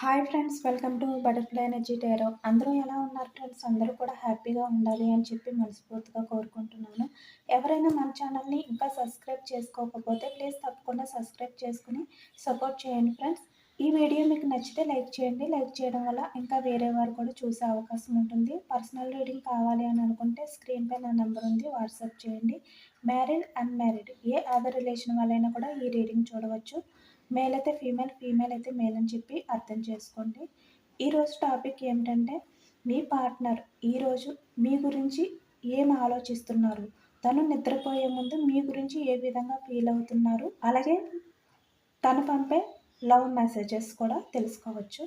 Hi friends welcome to butterfly energy tarot. అందరూ ఎలా ఉన్నారు ఫ్రెండ్స్? అందరూ కూడా హ్యాపీగా ఉండాలి అని చెప్పి మనస్ఫూర్తిగా కోరుకుంటున్నాను. ఎవరైనా మన ఛానల్ని ఇంకా సబ్స్క్రైబ్ చేసుకోకపోతే ప్లీజ్ తప్పకుండా సబ్స్క్రైబ్ చేసుకుని సపోర్ట్ చేయండి ఫ్రెండ్స్. ఈ వీడియో మీకు నచ్చితే లైక్ చేయండి. లైక్ చేయడం వల్ల ఇంకా వేరే వారు కూడా చూసే అవకాశం ఉంటుంది. పర్సనల్ రీడింగ్ కావాలి అని అనుకుంటే స్క్రీన్ పై నా నెంబర్ ఉంది. వాట్సాప్ చేయండి. మ్యారీడ్ అన్మ్యారీడ్ ఏ అదర్ రిలేషన్ వాళ్ళైనా కూడా ఈ రీడింగ్ చూడవచ్చు. మేల్ అయితే ఫీమేల్ ఫీమేల్ అయితే మేల్ అని చెప్పి అర్థం చేసుకోండి. ఈరోజు టాపిక్ ఏమిటంటే మీ పార్ట్నర్ ఈరోజు మీ గురించి ఏం ఆలోచిస్తున్నారు? తను నిద్రపోయే ముందు మీ గురించి ఏ విధంగా ఫీల్ అవుతున్నారు? అలాగే తను పంపే లవ్ మెసేజెస్ కూడా తెలుసుకోవచ్చు.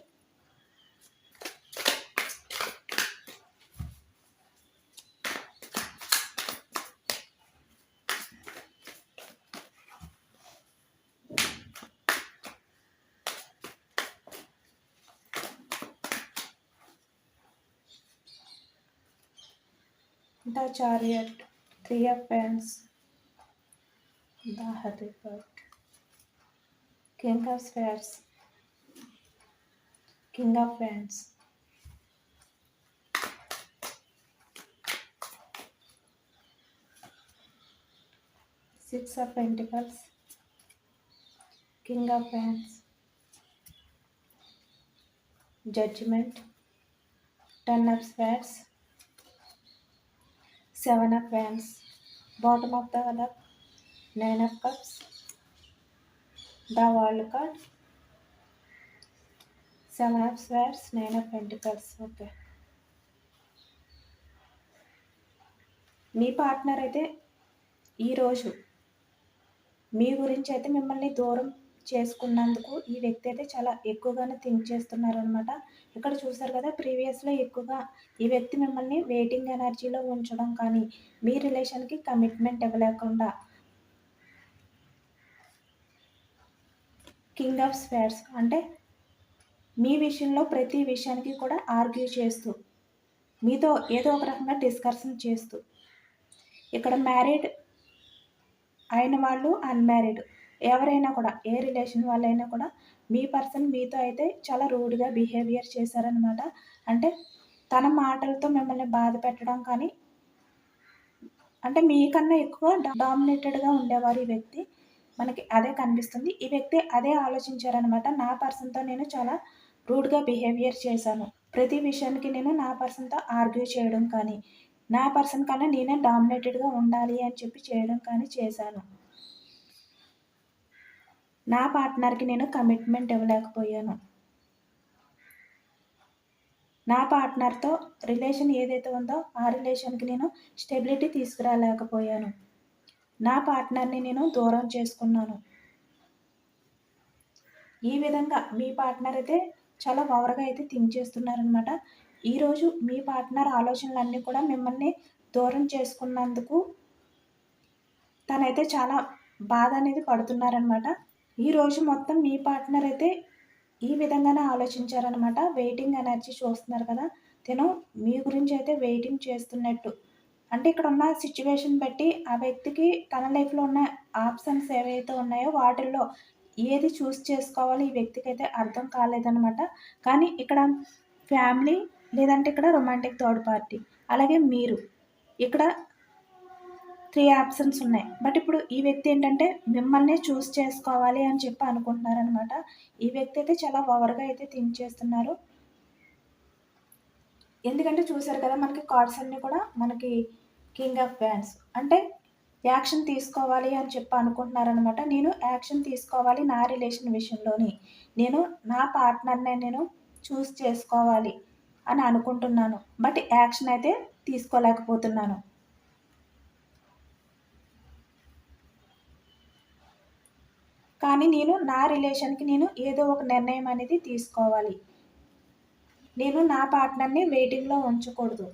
Chariot, three of wands, the hermit, king of swords, king of wands. Six of Pentacles, King of Wands, Judgment, Ten of Swords, seven of wands bottom of the కదా nine of cups. The world card seven of swords nine of pentacles okay. Me partner అయితే ఈరోజు మీ గురించి అయితే మిమ్మల్ని దూరం చేసుకున్నందుకు ఈ వ్యక్తి అయితే చాలా ఎక్కువగానే థింక్ చేస్తున్నారనమాట ఇక్కడ చూసారు కదా ప్రీవియస్లో ఎక్కువగా ఈ వ్యక్తి మిమ్మల్ని వెయిటింగ్ ఎనర్జీలో ఉంచడం కానీ మీ రిలేషన్కి కమిట్మెంట్ ఇవ్వలేకుండా కింగ్ ఆఫ్ స్వేర్స్ అంటే మీ విషయంలో ప్రతి విషయానికి కూడా ఆర్గ్యూ చేస్తూ మీతో ఏదో ఒక రకంగా డిస్కషన్ చేస్తూ ఇక్కడ మ్యారీడ్ అయిన వాళ్ళు అన్మ్యారీడ్ ఎవరైనా కూడా ఏ రిలేషన్ వాళ్ళైనా కూడా మీ పర్సన్ మీతో అయితే చాలా రూడ్గా బిహేవియర్ చేశారనమాట అంటే తన మాటలతో మిమ్మల్ని బాధ పెట్టడం కానీ అంటే మీకన్నా ఎక్కువ డామినేటెడ్గా ఉండేవారు ఈ వ్యక్తి. మనకి అదే కనిపిస్తుంది. ఈ వ్యక్తి అదే ఆలోచించారనమాట నా పర్సన్తో నేను చాలా రూడ్గా బిహేవియర్ చేశాను. ప్రతి విషయానికి నేను నా పర్సన్తో ఆర్గ్యూ చేయడం కానీ నా పర్సన్ కన్నా నేనే డామినేటెడ్గా ఉండాలి అని చెప్పి చేయడం కానీ చేశాను. నా పార్ట్నర్కి నేను కమిట్మెంట్ ఇవ్వలేకపోయాను. నా పార్ట్నర్తో రిలేషన్ ఏదైతే ఉందో ఆ రిలేషన్కి నేను స్టెబిలిటీ తీసుకురాలేకపోయాను. నా పార్ట్నర్ని నేను దూరం చేసుకున్నాను. ఈ విధంగా మీ పార్ట్నర్ అయితే చాలా పవర్గా అయితే థింక్ చేస్తున్నారనమాట ఈరోజు మీ పార్ట్నర్ ఆలోచనలన్నీ కూడా మిమ్మల్ని దూరం చేసుకున్నందుకు తనైతే చాలా బాధ అనేది పడుతున్నారనమాట ఈరోజు మొత్తం మీ పార్ట్నర్ అయితే ఈ విధంగానే ఆలోచించారనమాట వెయిటింగ్ ఎనర్జీ చూస్తున్నారు కదా. తను మీ గురించి అయితే వెయిటింగ్ చేస్తున్నట్టు. అంటే ఇక్కడ ఉన్న సిచ్యువేషన్ బట్టి ఆ వ్యక్తికి తన లైఫ్లో ఉన్న ఆప్షన్స్ ఏవైతే ఉన్నాయో వాటిల్లో ఏది చూస్ చేసుకోవాలి ఈ వ్యక్తికి అయితే అర్థం కాలేదనమాట కానీ ఇక్కడ ఫ్యామిలీ లేదంటే ఇక్కడ రొమాంటిక్ థర్డ్ పార్టీ అలాగే మీరు. ఇక్కడ త్రీ ఆప్షన్స్ ఉన్నాయి. బట్ ఇప్పుడు ఈ వ్యక్తి ఏంటంటే మిమ్మల్ని చూస్ చేసుకోవాలి అని చెప్పి అనుకుంటున్నారనమాట ఈ వ్యక్తి అయితే చాలా ఓవర్గా అయితే థింక్ చేస్తున్నారు. ఎందుకంటే చూసారు కదా మనకి కార్డ్స్ అన్నీ కూడా మనకి కింగ్ ఆఫ్ బ్యాండ్స్ అంటే యాక్షన్ తీసుకోవాలి అని చెప్పి అనుకుంటున్నారనమాట నేను యాక్షన్ తీసుకోవాలి నా రిలేషన్ విషయంలోని. నేను నా పార్ట్నర్నే నేను చూస్ చేసుకోవాలి అని అనుకుంటున్నాను. బట్ యాక్షన్ అయితే తీసుకోలేకపోతున్నాను. కానీ నేను నా రిలేషన్కి నేను ఏదో ఒక నిర్ణయం అనేది తీసుకోవాలి. నేను నా పార్ట్నర్ని వెయిటింగ్లో ఉంచకూడదు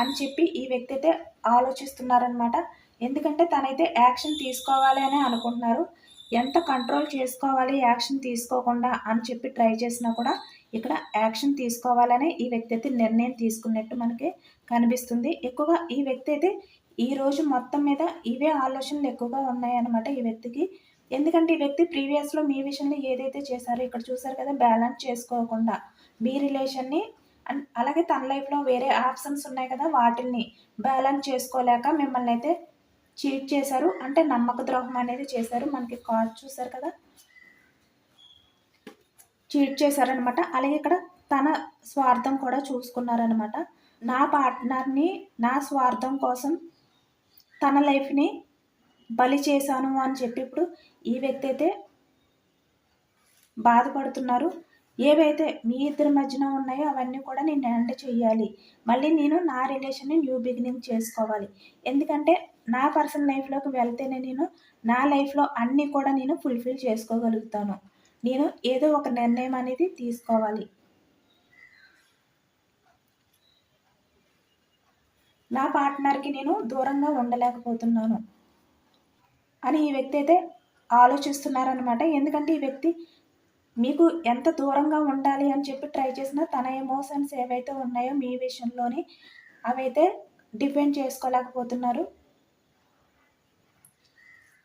అని చెప్పి ఈ వ్యక్తి అయితే ఆలోచిస్తున్నారనమాట ఎందుకంటే తనైతే యాక్షన్ తీసుకోవాలి అని అనుకుంటున్నారు. ఎంత కంట్రోల్ చేసుకోవాలి యాక్షన్ తీసుకోకుండా అని చెప్పి ట్రై చేసినా కూడా ఇక్కడ యాక్షన్ తీసుకోవాలనే ఈ వ్యక్తి అయితే నిర్ణయం తీసుకున్నట్టు మనకి కనిపిస్తుంది. ఎక్కువగా ఈ వ్యక్తి అయితే ఈ రోజు మొత్తం మీద ఇవే ఆలోచనలు ఎక్కువగా ఉన్నాయన్నమాట ఈ వ్యక్తికి. ఎందుకంటే ఈ వ్యక్తి ప్రీవియస్లో మీ విషయంలో ఏదైతే చేశారో ఇక్కడ చూసారు కదా బ్యాలెన్స్ చేసుకోకుండా మీ రిలేషన్ని అండ్ అలాగే తన లైఫ్లో వేరే ఆప్షన్స్ ఉన్నాయి కదా వాటిని బ్యాలెన్స్ చేసుకోలేక మిమ్మల్ని అయితే చీట్ చేశారు. అంటే నమ్మక ద్రోహం అనేది చేశారు. మనకి కార్డ్ చూసారు కదా చీట్ చేశారనమాట అలాగే ఇక్కడ తన స్వార్థం కూడా చూసుకున్నారనమాట నా పార్ట్నర్ని నా స్వార్థం కోసం తన లైఫ్ని బలి చేశాను అని చెప్పి ఇప్పుడు ఈ వ్యక్తి అయితే బాధపడుతున్నారు. ఏవైతే మీ ఇద్దరి మధ్యన ఉన్నాయో అవన్నీ కూడా నేను ఎండ్ చేయాలి మళ్ళీ నేను నా రిలేషన్ని న్యూ బిగినింగ్ చేసుకోవాలి. ఎందుకంటే నా పర్సనల్ లైఫ్లోకి వెళ్తేనే నేను నా లైఫ్లో అన్నీ కూడా నేను ఫుల్ఫిల్ చేసుకోగలుగుతాను. నేను ఏదో ఒక నిర్ణయం అనేది తీసుకోవాలి. నా పార్ట్నర్కి నేను దూరంగా ఉండలేకపోతున్నాను. అని ఈ వ్యక్తి అయితే ఆలోచిస్తున్నారనమాట ఎందుకంటే ఈ వ్యక్తి మీకు ఎంత దూరంగా ఉండాలి అని చెప్పి ట్రై చేసినా తన ఎమోషన్స్ ఏవైతే ఉన్నాయో మీ విషయంలోని అవైతే డిపెండ్ చేసుకోలేకపోతున్నారు.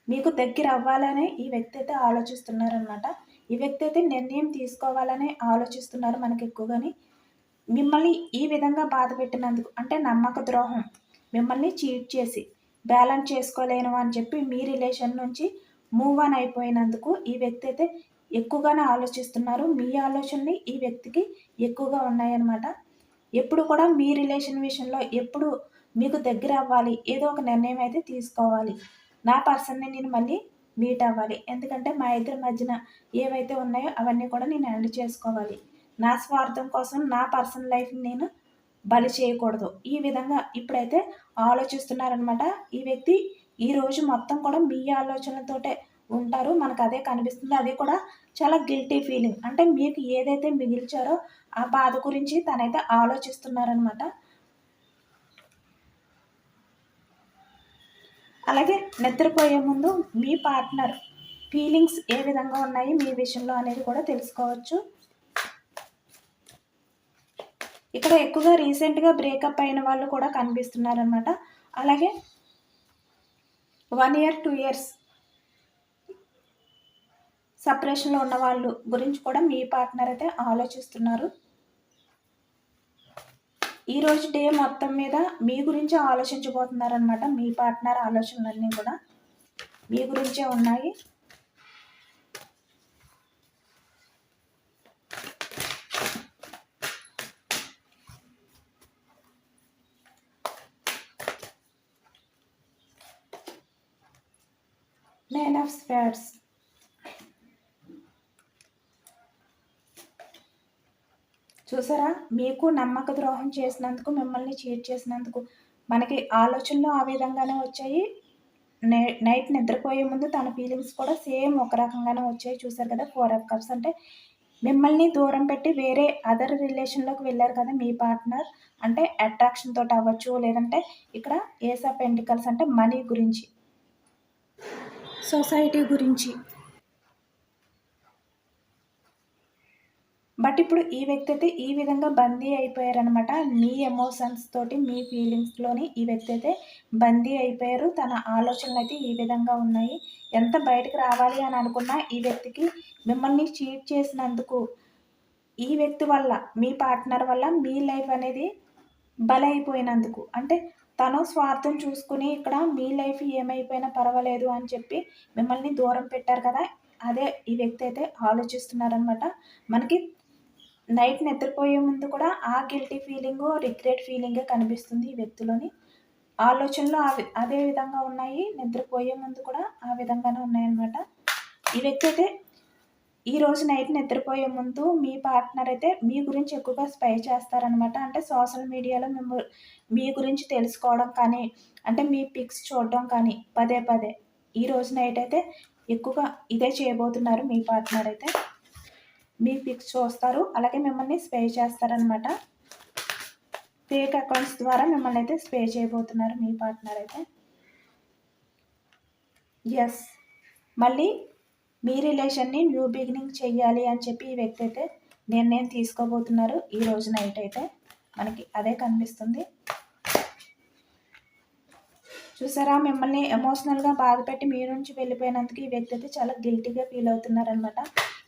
మీకు దగ్గర అవ్వాలనే ఈ వ్యక్తి అయితే ఆలోచిస్తున్నారనమాట ఈ వ్యక్తి అయితే నిర్ణయం తీసుకోవాలని ఆలోచిస్తున్నారు మనకి ఎక్కువగాని. మిమ్మల్ని ఈ విధంగా బాధ పెట్టినందుకు అంటే నమ్మక ద్రోహం మిమ్మల్ని చీట్ చేసి బ్యాలెన్స్ చేసుకోలేను అని చెప్పి మీ రిలేషన్ నుంచి మూవ్ ఆన్ అయిపోయినందుకు ఈ వ్యక్తి అయితే ఎక్కువగానే ఆలోచిస్తున్నారు. మీ ఆలోచనలు ఈ వ్యక్తికి ఎక్కువగా ఉన్నాయన్నమాట. ఎప్పుడు కూడా మీ రిలేషన్ విషయంలో ఎప్పుడు మీకు దగ్గర అవ్వాలి ఏదో ఒక నిర్ణయం అయితే తీసుకోవాలి. నా పర్సన్ని నేను మళ్ళీ మీట్ అవ్వాలి. ఎందుకంటే మా ఇద్దరి మధ్యన ఏవైతే ఉన్నాయో అవన్నీ కూడా నేను హ్యాండిల్ చేసుకోవాలి. నా స్వార్థం కోసం నా పర్సనల్ లైఫ్ని నేను బలి చేయకూడదు. ఈ విధంగా ఇప్పుడైతే ఆలోచిస్తున్నారనమాట ఈ వ్యక్తి. ఈరోజు మొత్తం కూడా మీ ఆలోచనలతోటే ఉంటారు. మనకు అదే కనిపిస్తుంది. అది కూడా చాలా గిల్టీ ఫీలింగ్ అంటే మీకు ఏదైతే మిగిల్చారో ఆ బాధ గురించి తనైతే ఆలోచిస్తున్నారనమాట అలాగే నిద్రపోయే ముందు మీ పార్ట్నర్ ఫీలింగ్స్ ఏ విధంగా ఉన్నాయి మీ విషయంలో అనేది కూడా తెలుసుకోవచ్చు. ఇక్కడ ఎక్కువగా రీసెంట్గా బ్రేకప్ అయిన వాళ్ళు కూడా కనిపిస్తున్నారనమాట అలాగే వన్ ఇయర్ టూ ఇయర్స్ సపరేషన్లో ఉన్న వాళ్ళు గురించి కూడా మీ పార్ట్నర్ అయితే ఆలోచిస్తున్నారు. ఈరోజు డే మొత్తం మీద మీ గురించి ఆలోచించబోతున్నారనమాట మీ పార్ట్నర్ ఆలోచనలన్నీ కూడా. మీ గురించే ఉన్నాయి. నైన్ ఆఫ్ చూసారా? మీకు నమ్మక ద్రోహం చేసినందుకు మిమ్మల్ని చీట్ చేసినందుకు మనకి ఆలోచనలు ఆ విధంగానే వచ్చాయి. నైట్ నిద్రపోయే ముందు తన ఫీలింగ్స్ కూడా సేమ్ ఒక రకంగానే వచ్చాయి. చూసారు కదా? ఫోర్ ఆఫ్ కప్స్ అంటే మిమ్మల్ని దూరం పెట్టి వేరే అదర్ రిలేషన్లోకి వెళ్ళారు కదా మీ పార్ట్నర్? అంటే అట్రాక్షన్ తోటి అవ్వచ్చు లేదంటే ఇక్కడ ఏస్ ఆఫ్ ఎంటికల్స్ అంటే మనీ గురించి. సొసైటీ గురించి. బట్ ఇప్పుడు ఈ వ్యక్తి అయితే ఈ విధంగా బందీ అయిపోయారనమాట మీ ఎమోషన్స్ తోటి మీ ఫీలింగ్స్లోని ఈ వ్యక్తి అయితే బందీ అయిపోయారు. తన ఆలోచనలు అయితే ఈ విధంగా ఉన్నాయి. ఎంత బయటకు రావాలి అని అనుకున్నా ఈ వ్యక్తికి మిమ్మల్ని చీట్ చేసినందుకు ఈ వ్యక్తి వల్ల మీ పార్ట్నర్ వల్ల మీ లైఫ్ అనేది బలైపోయినందుకు. అంటే తను స్వార్థం చూసుకుని ఇక్కడ మీ లైఫ్ ఏమైపోయినా పర్వాలేదు అని చెప్పి మిమ్మల్ని దూరం పెట్టారు కదా. అదే ఈ వ్యక్తి అయితే ఆలోచిస్తున్నారనమాట మనకి నైట్ నిద్రపోయే ముందు కూడా ఆ గిల్టీ ఫీలింగ్ రిగ్రెట్ ఫీలింగే కనిపిస్తుంది ఈ వ్యక్తిలోని. ఆలోచనలు అదే విధంగా ఉన్నాయి. నిద్రపోయే ముందు కూడా ఆ విధంగానే ఉన్నాయన్నమాట. ఈ వ్యక్తి అయితే ఈ రోజు నైట్ నిద్రపోయే ముందు మీ పార్ట్నర్ అయితే మీ గురించి ఎక్కువగా స్పై చేస్తారనమాట అంటే సోషల్ మీడియాలో మేము మీ గురించి తెలుసుకోవడం కానీ అంటే మీ పిక్స్ చూడడం కానీ పదే పదే. ఈ రోజు నైట్ అయితే ఎక్కువగా ఇదే చేయబోతున్నారు మీ పార్ట్నర్ అయితే. మీ పిక్స్ చూస్తారు అలాగే మిమ్మల్ని స్పే చేస్తారనమాట ఫేక్ అకౌంట్స్ ద్వారా మిమ్మల్ని అయితే స్పే చేయబోతున్నారు మీ పార్ట్నర్ అయితే. ఎస్ మళ్ళీ మీ రిలేషన్ని న్యూ బిగినింగ్ చెయ్యాలి అని చెప్పి ఈ వ్యక్తి అయితే నిర్ణయం తీసుకోబోతున్నారు. ఈ రోజు నైట్ అయితే మనకి అదే కనిపిస్తుంది. చూసారా? మిమ్మల్ని ఎమోషనల్గా బాధ పెట్టి మీ నుంచి వెళ్ళిపోయినందుకు ఈ వ్యక్తి అయితే చాలా గిల్టీగా ఫీల్ అవుతున్నారనమాట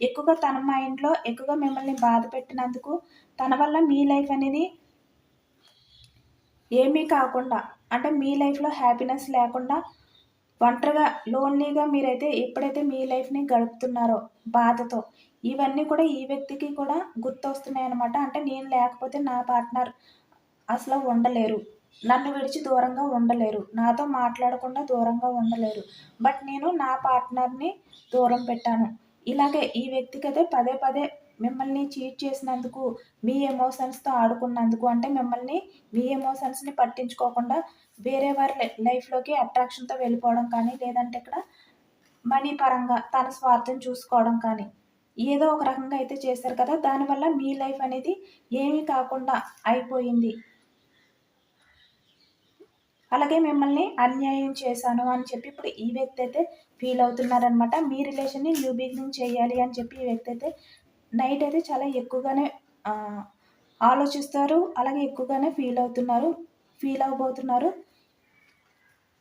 ఎక్కువగా తన మైండ్లో ఎక్కువగా మిమ్మల్ని బాధ పెట్టినందుకు తన వల్ల మీ లైఫ్ అనేది ఏమీ కాకుండా అంటే మీ లైఫ్లో హ్యాపీనెస్ లేకుండా ఒంటరిగా లోన్లీగా మీరైతే ఎప్పుడైతే మీ లైఫ్ని గడుపుతున్నారో బాధతో ఇవన్నీ కూడా ఈ వ్యక్తికి కూడా గుర్తొస్తున్నాయి అనమాట అంటే నేను లేకపోతే నా పార్ట్నర్ అసలు ఉండలేరు. నన్ను విడిచి దూరంగా ఉండలేరు. నాతో మాట్లాడకుండా దూరంగా ఉండలేరు. బట్ నేను నా పార్ట్నర్ని దూరం పెట్టాను. ఇలాగే ఈ వ్యక్తికి అయితే పదే పదే మిమ్మల్ని చీట్ చేసినందుకు మీ ఎమోషన్స్తో ఆడుకున్నందుకు అంటే మిమ్మల్ని మీ ఎమోషన్స్ని పట్టించుకోకుండా వేరే వారి లైఫ్లోకి అట్రాక్షన్తో వెళ్ళిపోవడం కానీ లేదంటే ఇక్కడ మనీ పరంగా తన స్వార్థం చూసుకోవడం కానీ ఏదో ఒక రకంగా అయితే చేశారు కదా. దానివల్ల మీ లైఫ్ అనేది ఏమీ కాకుండా అయిపోయింది. అలాగే మిమ్మల్ని అన్యాయం చేశాను అని చెప్పి ఇప్పుడు ఈ వ్యక్తి అయితే ఫీల్ అవుతున్నారనమాట మీ రిలేషన్ని న్యూ బిగినింగ్ చేయాలి అని చెప్పి ఈ వ్యక్తి అయితే నైట్ అయితే చాలా ఎక్కువగానే ఆలోచిస్తారు. అలాగే ఎక్కువగానే ఫీల్ అవుతున్నారు ఫీల్ అవ్వబోతున్నారు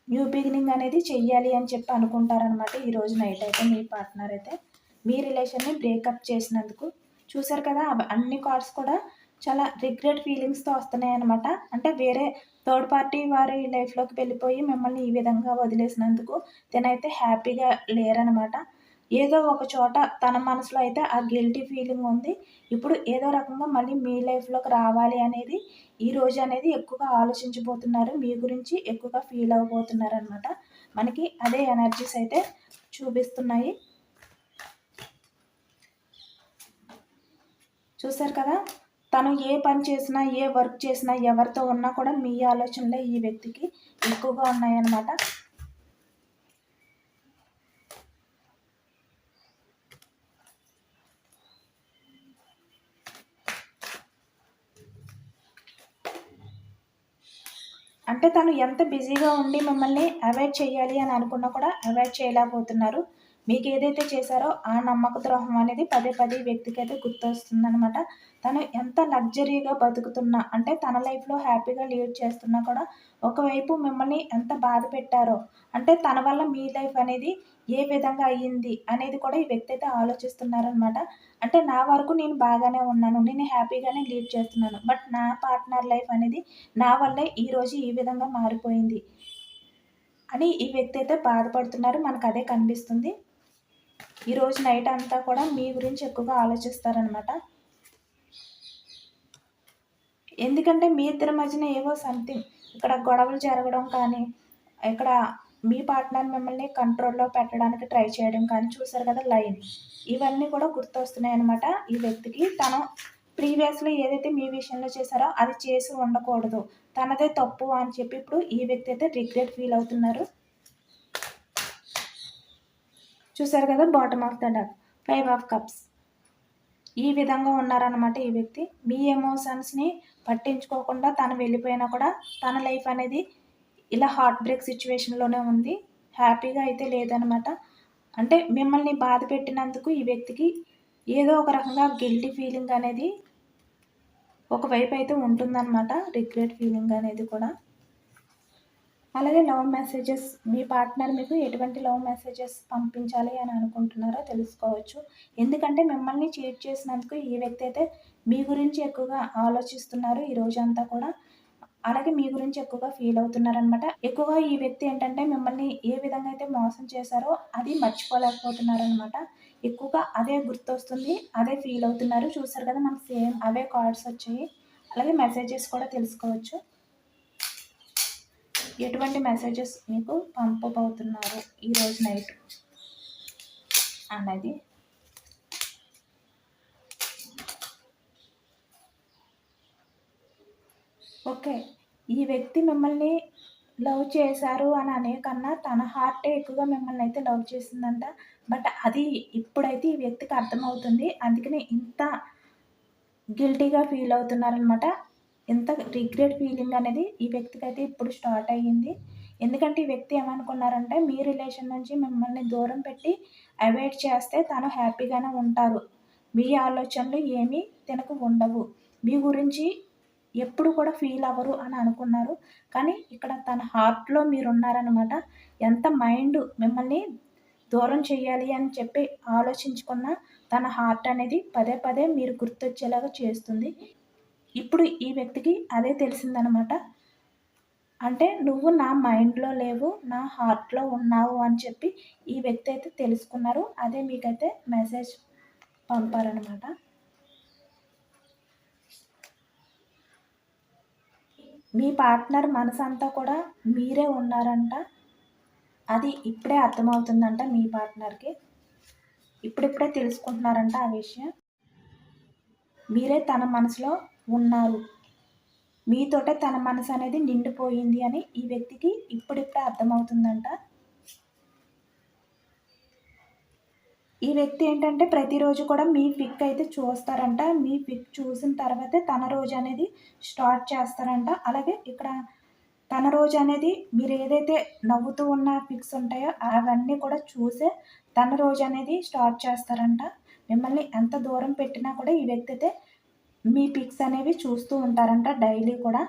న్యూ బిగినింగ్ అనేది చెయ్యాలి అని చెప్పి అనుకుంటారనమాట ఈరోజు నైట్ అయితే మీ పార్ట్నర్ అయితే. మీ రిలేషన్ని బ్రేకప్ చేసినందుకు. చూసారు కదా అన్ని కార్డ్స్ కూడా చాలా రిగ్రెట్ ఫీలింగ్స్తో వస్తున్నాయి అనమాట అంటే వేరే థర్డ్ పార్టీ వారి లైఫ్లోకి వెళ్ళిపోయి మిమ్మల్ని ఈ విధంగా వదిలేసినందుకు తనైతే హ్యాపీగా లేరనమాట ఏదో ఒక చోట తన మనసులో అయితే ఆ గిల్టీ ఫీలింగ్ ఉంది. ఇప్పుడు ఏదో రకంగా మళ్ళీ మీ లైఫ్లోకి రావాలి అనేది ఈ రోజు అనేది ఎక్కువగా ఆలోచించబోతున్నారు. మీ గురించి ఎక్కువగా ఫీల్ అవ్వబోతున్నారు అనమాట మనకి అదే ఎనర్జీస్ అయితే చూపిస్తున్నాయి. చూసారు కదా? తను ఏ పని చేసినా ఏ వర్క్ చేసినా ఎవరితో ఉన్నా కూడా మీ ఆలోచనలే ఈ వ్యక్తికి ఎక్కువగా ఉన్నాయన్నమాట. అంటే తను ఎంత బిజీగా ఉండి మిమ్మల్ని అవాయిడ్ చేయాలి అని అనుకున్నా కూడా అవాయిడ్ చేయలేకపోతున్నారు. మీకు ఏదైతే చేశారో ఆ నమ్మక ద్రోహం అనేది పదే పదే వ్యక్తికి అయితే గుర్తొస్తుందనమాట తను ఎంత లగ్జరీగా బతుకుతున్నా అంటే తన లైఫ్లో హ్యాపీగా లీడ్ చేస్తున్నా కూడా ఒకవైపు మిమ్మల్ని ఎంత బాధ పెట్టారో అంటే తన వల్ల మీ లైఫ్ అనేది ఏ విధంగా అయ్యింది అనేది కూడా ఈ వ్యక్తి అయితే ఆలోచిస్తున్నారనమాట అంటే నా వరకు నేను బాగానే ఉన్నాను నేను హ్యాపీగానే లీడ్ చేస్తున్నాను బట్ నా పార్ట్నర్ లైఫ్ అనేది నా వల్లే ఈరోజు ఈ విధంగా మారిపోయింది అని ఈ వ్యక్తి అయితే బాధపడుతున్నారు. మనకు అదే కనిపిస్తుంది. ఈరోజు నైట్ అంతా కూడా మీ గురించి ఎక్కువగా ఆలోచిస్తారనమాట ఎందుకంటే మీ ఇద్దరి మధ్యన ఏవో సంథింగ్ ఇక్కడ గొడవలు జరగడం కానీ ఇక్కడ మీ పార్ట్నర్ మిమ్మల్ని కంట్రోల్లో పెట్టడానికి ట్రై చేయడం కానీ చూసారు కదా లైన్. ఇవన్నీ కూడా గుర్తొస్తున్నాయి అనమాట ఈ వ్యక్తికి. తను ప్రీవియస్లో ఏదైతే మీ విషయంలో చేశారో అది చేసి ఉండకూడదు. తనదే తప్పు అని చెప్పి ఇప్పుడు ఈ వ్యక్తి అయితే రిగ్రెట్ ఫీల్ అవుతున్నారు. చూసారు కదా bottom of the deck five of cups ఈ విధంగా ఉన్నారనమాట ఈ వ్యక్తి. మీ ఎమోషన్స్ని పట్టించుకోకుండా తను వెళ్ళిపోయినా కూడా తన లైఫ్ అనేది ఇలా హార్ట్ బ్రేక్ సిచ్యువేషన్లోనే ఉంది. హ్యాపీగా అయితే లేదనమాట అంటే మిమ్మల్ని బాధ పెట్టినందుకు ఈ వ్యక్తికి ఏదో ఒక రకంగా గిల్టీ ఫీలింగ్ అనేది ఒకవైపు అయితే ఉంటుందన్నమాట. రిగ్రెట్ ఫీలింగ్ అనేది కూడా. అలాగే లవ్ మెసేజెస్ మీ పార్ట్నర్ మీకు ఎటువంటి లవ్ మెసేజెస్ పంపించాలి అని అనుకుంటున్నారో తెలుసుకోవచ్చు. ఎందుకంటే మిమ్మల్ని చీట్ చేసినందుకు ఈ వ్యక్తి అయితే మీ గురించి ఎక్కువగా ఆలోచిస్తున్నారు ఈ రోజంతా కూడా. అలాగే మీ గురించి ఎక్కువగా ఫీల్ అవుతున్నారనమాట ఎక్కువగా ఈ వ్యక్తి ఏంటంటే మిమ్మల్ని ఏ విధంగా అయితే మోసం చేశారో అది మర్చిపోలేకపోతున్నారనమాట ఎక్కువగా అదే గుర్తొస్తుంది అదే ఫీల్ అవుతున్నారు. చూసారు కదా మనకు సేమ్ అవే కార్డ్స్ వచ్చాయి. అలాగే మెసేజెస్ కూడా తెలుసుకోవచ్చు. ఎటువంటి మెసేజెస్ మీకు పంపబోతున్నారు ఈరోజు నైట్ అన్నది. ఓకే ఈ వ్యక్తి మిమ్మల్ని లవ్ చేశారు అని అనే కన్నా తన హార్టే ఎక్కువగా మిమ్మల్ని అయితే లవ్ చేసిందంట. బట్ అది ఇప్పుడైతే ఈ వ్యక్తికి అర్థమవుతుంది. అందుకనే ఇంత గిల్టీగా ఫీల్ అవుతున్నారనమాట ఎంత రిగ్రెట్ ఫీలింగ్ అనేది ఈ వ్యక్తికి అయితే ఇప్పుడు స్టార్ట్ అయ్యింది. ఎందుకంటే ఈ వ్యక్తి ఏమనుకున్నారంటే మీ రిలేషన్ నుంచి మిమ్మల్ని దూరం పెట్టి అవాయిడ్ చేస్తే తను హ్యాపీగానే ఉంటారు. మీ ఆలోచనలు ఏమీ తనకు ఉండవు. మీ గురించి ఎప్పుడు కూడా ఫీల్ అవ్వరు అని అనుకున్నారు. కానీ ఇక్కడ తన హార్ట్లో మీరు ఉన్నారనమాట ఎంత మైండ్ మిమ్మల్ని దూరం చేయాలి అని చెప్పి ఆలోచించుకున్న తన హార్ట్ అనేది పదే పదే మీరు గుర్తొచ్చేలాగా చేస్తుంది. ఇప్పుడు ఈ వ్యక్తికి అదే తెలిసిందనమాట. అంటే నువ్వు నా మైండ్లో లేవు నా హార్ట్లో ఉన్నావు అని చెప్పి ఈ వ్యక్తి అయితే తెలుసుకున్నారు. అదే మీకైతే మెసేజ్ పంపారనమాట. మీ పార్ట్నర్ మనసంతా కూడా మీరే ఉన్నారంట. అది ఇప్పుడే అర్థమవుతుందంట మీ పార్ట్నర్కి. ఇప్పుడిప్పుడే తెలుసుకుంటున్నారంట ఆ విషయం. మీరే తన మనసులో ఉన్నారు. మీతోటే తన మనసు అనేది నిండిపోయింది అని ఈ వ్యక్తికి ఇప్పుడిప్పుడే అర్థమవుతుందంట. ఈ వ్యక్తి ఏంటంటే ప్రతిరోజు కూడా మీ పిక్ అయితే చూస్తారంట. మీ పిక్ చూసిన తర్వాతే తన రోజు అనేది స్టార్ట్ చేస్తారంట. అలాగే ఇక్కడ తన రోజు అనేది మీరు ఏదైతే నవ్వుతూ ఉన్న పిక్స్ ఉంటాయో అవన్నీ కూడా చూసే తన రోజు అనేది స్టార్ట్ చేస్తారంట. మిమ్మల్ని ఎంత దూరం పెట్టినా కూడా ఈ వ్యక్తి అయితే మీ పిక్స్ అనేవి చూస్తూ ఉంటారంట డైలీ కూడా.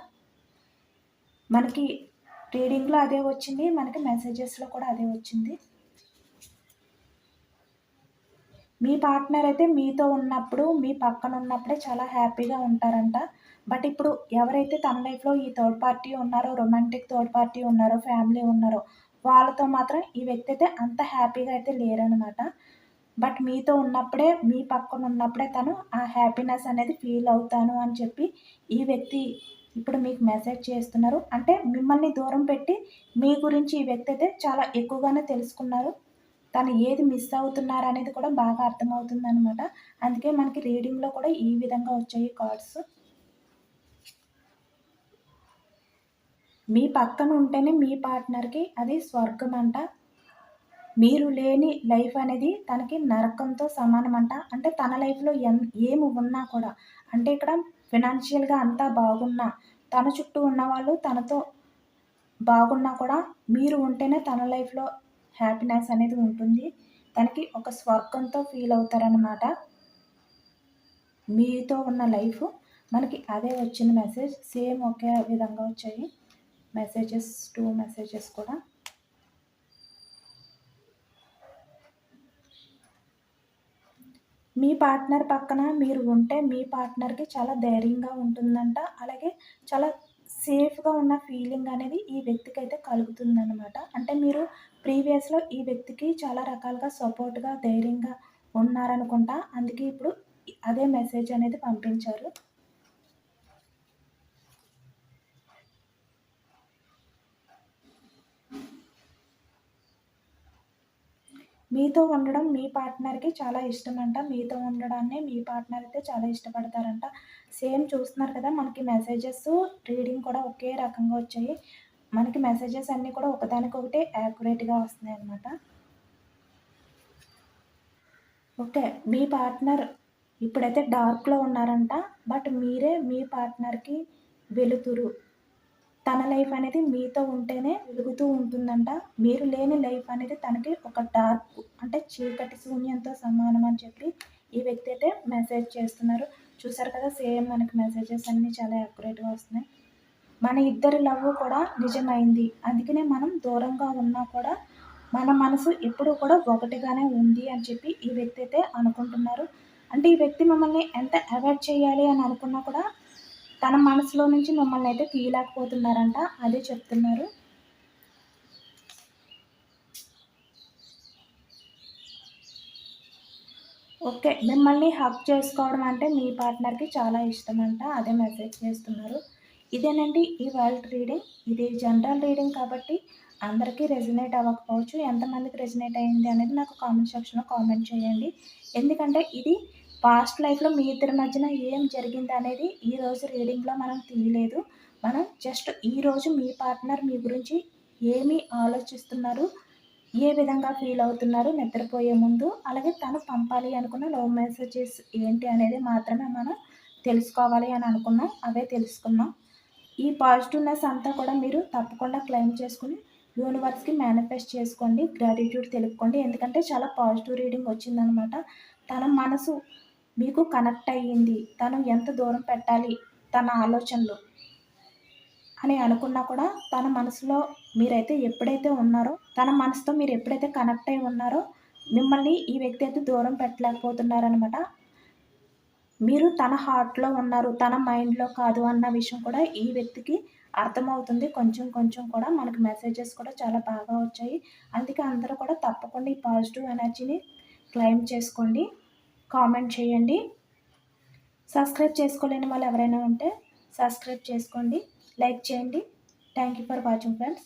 మనకి రీడింగ్లో అదే వచ్చింది మనకి మెసేజెస్లో కూడా అదే వచ్చింది. మీ పార్ట్నర్ అయితే మీతో ఉన్నప్పుడు మీ పక్కన ఉన్నప్పుడే చాలా హ్యాపీగా ఉంటారంట. బట్ ఇప్పుడు ఎవరైతే తన లైఫ్లో ఈ థర్డ్ పార్టీ ఉన్నారో రొమాంటిక్ థర్డ్ పార్టీ ఉన్నారో ఫ్యామిలీ ఉన్నారో వాళ్ళతో మాత్రం ఈ వ్యక్తి అయితే అంత హ్యాపీగా అయితే లేరనమాట. బట్ మీతో ఉన్నప్పుడే మీ పక్కన ఉన్నప్పుడే తను ఆ హ్యాపీనెస్ అనేది ఫీల్ అవుతాను అని చెప్పి ఈ వ్యక్తి ఇప్పుడు మీకు మెసేజ్ చేస్తున్నారు. అంటే మిమ్మల్ని దూరం పెట్టి మీ గురించి ఈ వ్యక్తి అయితే చాలా ఎక్కువగానే తెలుసుకున్నారు. తను ఏది మిస్ అవుతున్నారు అనేది కూడా బాగా అర్థమవుతుంది అనమాట అందుకే మనకి రీడింగ్లో కూడా ఈ విధంగా వచ్చాయి కార్డ్స్ మీ పక్కన ఉంటేనే మీ పార్ట్నర్కి అది స్వర్గం అంట. మీరు లేని లైఫ్ అనేది తనకి నరకంతో సమానం అంట అంటే తన లైఫ్లో ఎన్ ఏమి ఉన్నా కూడా అంటే ఇక్కడ ఫినాన్షియల్గా అంతా బాగున్నా తన చుట్టూ ఉన్న వాళ్ళు తనతో బాగున్నా కూడా మీరు ఉంటేనే తన లైఫ్లో హ్యాపీనెస్ అనేది ఉంటుంది. తనకి ఒక స్వర్గంతో ఫీల్ అవుతారనమాట మీతో ఉన్న లైఫ్ మనకి అదే వచ్చిన మెసేజ్. సేమ్ ఒకే విధంగా వచ్చాయి. మెసేజెస్ టూ మెసేజెస్ కూడా. మీ పార్ట్నర్ పక్కన మీరు ఉంటే మీ పార్ట్నర్కి చాలా ధైర్యంగా ఉంటుందంట. అలాగే చాలా సేఫ్గా ఉన్న ఫీలింగ్ అనేది ఈ వ్యక్తికి అయితే కలుగుతుందనమాట అంటే మీరు ప్రీవియస్లో ఈ వ్యక్తికి చాలా రకాలుగా సపోర్ట్గా ధైర్యంగా ఉన్నారనుకుంటా. అందుకే ఇప్పుడు అదే మెసేజ్ అనేది పంపించారు. మీతో ఉండడం మీ పార్ట్నర్కి చాలా ఇష్టం అంట మీతో ఉండడాన్ని మీ పార్ట్నర్ అయితే చాలా ఇష్టపడతారంట. సేమ్ చూస్తున్నారు కదా మనకి మెసేజెస్ రీడింగ్ కూడా ఒకే రకంగా వచ్చాయి. మనకి మెసేజెస్ అన్నీ కూడా ఒకదానికొకటి యాక్యురేట్గా వస్తున్నాయి అన్నమాట ఓకే మీ పార్ట్నర్ ఇప్పుడైతే డార్క్లో ఉన్నారంట బట్ మీరే మీ పార్ట్నర్కి వెలుతురు. తన లైఫ్ అనేది మీతో ఉంటేనే వెలుగుతూ ఉంటుందంట. మీరు లేని లైఫ్ అనేది తనకి ఒక డార్క్ అంటే చీకటి శూన్యంతో సమానం అని చెప్పి ఈ వ్యక్తి అయితే మెసేజ్ చేస్తున్నారు. చూసారు కదా సేమ్ మనకి మెసేజెస్ అన్నీ చాలా అక్యురేట్గా వస్తున్నాయి. మన ఇద్దరి లవ్ కూడా నిజమైంది. అందుకనే మనం దూరంగా ఉన్నా కూడా మన మనసు ఎప్పుడు కూడా ఒకటిగానే ఉంది అని చెప్పి ఈ వ్యక్తి అయితే అనుకుంటున్నారు. అంటే ఈ వ్యక్తి మమ్మల్ని ఎంత అవాయిడ్ చేయాలి అని అనుకున్నా కూడా తన మనసులో నుంచి మిమ్మల్ని అయితే తీయలేకపోతున్నారంట అదే చెప్తున్నారు. ఓకే మిమ్మల్ని హక్ చేసుకోవడం అంటే మీ పార్ట్నర్కి చాలా ఇష్టం అంట అదే మెసేజ్ చేస్తున్నారు. ఇదేనండి ఈ వరల్డ్ రీడింగ్ ఇది జనరల్ రీడింగ్ కాబట్టి అందరికీ రెజినేట్ అవ్వకపోవచ్చు. ఎంతమందికి రెజినేట్ అయ్యింది అనేది నాకు కామెంట్ సెక్షన్లో కామెంట్ చేయండి. ఎందుకంటే ఇది పాస్ట్ లైఫ్లో మీ ఇద్దరి మధ్యన ఏం జరిగింది అనేది ఈరోజు రీడింగ్లో మనం తీయలేదు. మనం జస్ట్ ఈరోజు మీ పార్ట్నర్ మీ గురించి ఏమి ఆలోచిస్తున్నారు ఏ విధంగా ఫీల్ అవుతున్నారు నిద్రపోయే ముందు అలాగే తను పంపాలి అనుకున్న లవ్ మెసేజెస్ ఏంటి అనేది మాత్రమే మనం తెలుసుకోవాలి అని అనుకున్నాం అవే తెలుసుకున్నాం. ఈ పాజిటివ్నెస్ అంతా కూడా మీరు తప్పకుండా క్లెయిమ్ చేసుకుని యూనివర్స్కి మేనిఫెస్ట్ చేసుకోండి గ్రాటిట్యూడ్ తెలుపుకోండి. ఎందుకంటే చాలా పాజిటివ్ రీడింగ్ వచ్చిందనమాట. తన మనసు మీకు కనెక్ట్ అయ్యింది. తను ఎంత దూరం పెట్టాలి? తన ఆలోచనలు. అని అనుకున్నా కూడా తన మనసులో మీరైతే ఎప్పుడైతే ఉన్నారో తన మనసుతో మీరు ఎప్పుడైతే కనెక్ట్ అయి ఉన్నారో మిమ్మల్ని ఈ వ్యక్తి అయితే దూరం పెట్టలేకపోతున్నారనమాట మీరు తన హార్ట్లో ఉన్నారు తన మైండ్లో కాదు అన్న విషయం కూడా ఈ వ్యక్తికి అర్థమవుతుంది. కొంచెం కొంచెం కూడా మనకు మెసేజెస్ కూడా చాలా బాగా వచ్చాయి. అందుకే అందరూ కూడా తప్పకుండా ఈ పాజిటివ్ ఎనర్జీని క్లైమ్ చేసుకోండి. కామెంట్ చేయండి. సబ్స్క్రైబ్ చేసుకోలేని వాళ్ళు ఎవరైనా ఉంటే సబ్స్క్రైబ్ చేసుకోండి. లైక్ చేయండి. Thank you for watching friends.